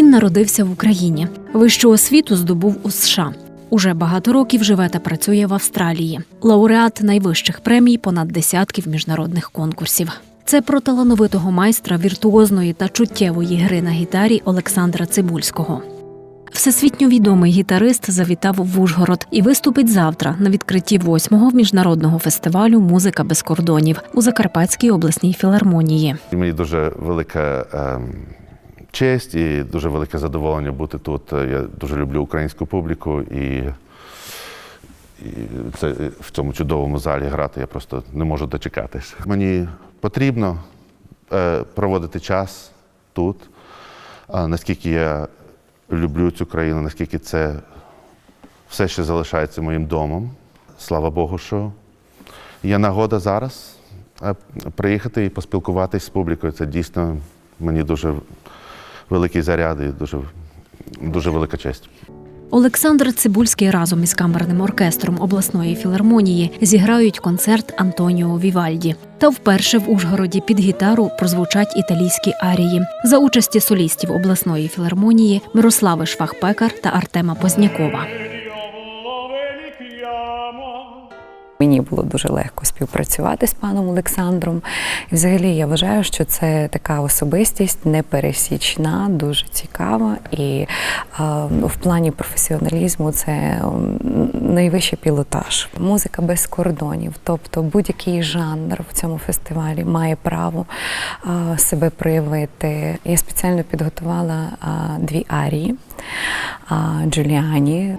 народився в Україні. Вищу освіту здобув у США. Уже багато років живе та працює в Австралії. Лауреат найвищих премій, понад десятків міжнародних конкурсів. Це про талановитого майстра віртуозної та чуттєвої гри на гітарі Олександра Цибульського. Всесвітньо відомий гітарист завітав в Ужгород і виступить завтра на відкритті восьмого міжнародного фестивалю Музика без кордонів у Закарпатській обласній філармонії. Мені дуже велика ем, честь і дуже велике задоволення бути тут. Я дуже люблю українську публіку і, і це, в цьому чудовому залі грати я просто не можу дочекатись. Мені потрібно е, проводити час тут, наскільки я люблю цю країну, наскільки це все ще залишається моїм домом. Слава Богу, що є нагода зараз е, приїхати і поспілкуватись з публікою. Це дійсно мені дуже великий заряди. дуже, дуже велика честь. Олександр Цибульський разом із камерним оркестром обласної філармонії зіграють концерт Антоніо Вівальді. Та вперше в Ужгороді під гітару прозвучать італійські арії за участі солістів обласної філармонії Мирослави Швахпекар та Артема Познякова. Мені було дуже легко співпрацювати з паном Олександром. І взагалі я вважаю, що це така особистість непересічна, дуже цікава. І е, в плані професіоналізму це найвищий пілотаж. Музика без кордонів. Тобто будь-який жанр в цьому фестивалі має право е, себе проявити. Я спеціально підготувала е, дві арії е, Джуліані.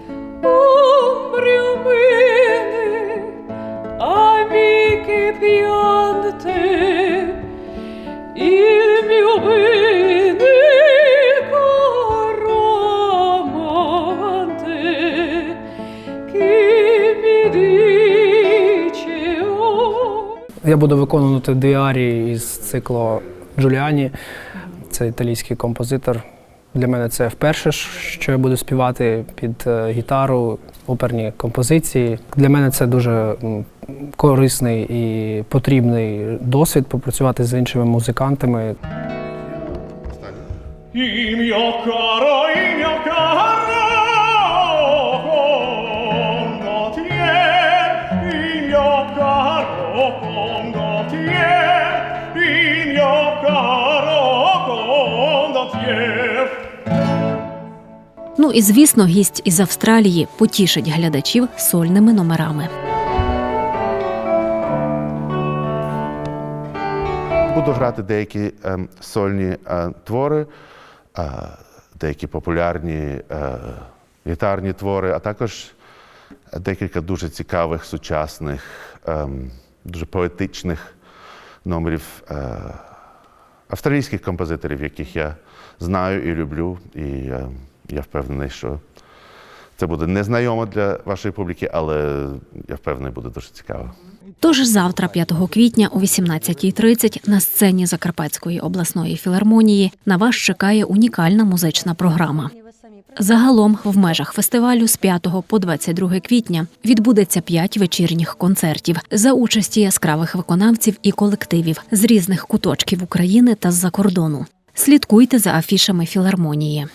Я буду виконувати дві із циклу Джуліані. Це італійський композитор. Для мене це вперше, що я буду співати під е, гітару, оперні композиції. Для мене це дуже корисний і потрібний досвід попрацювати з іншими музикантами. Mio caro, il condottier, il mio caro condottier. Ну і звісно, гість із Австралії потішить глядачів сольними номерами. Буду грати деякі ем, сольні е, твори, е, деякі популярні е, гітарні твори, а також декілька дуже цікавих сучасних, ем, дуже поетичних номерів е, австралійських композиторів, яких я знаю і люблю. І е, я впевнений, що це буде незнайомо для вашої публіки, але я впевнений, буде дуже цікаво. Тож завтра, 5 квітня о 18.30 на сцені Закарпатської обласної філармонії на вас чекає унікальна музична програма. Загалом в межах фестивалю з 5 по 22 квітня відбудеться п'ять вечірніх концертів за участі яскравих виконавців і колективів з різних куточків України та з-за кордону. Слідкуйте за афішами філармонії.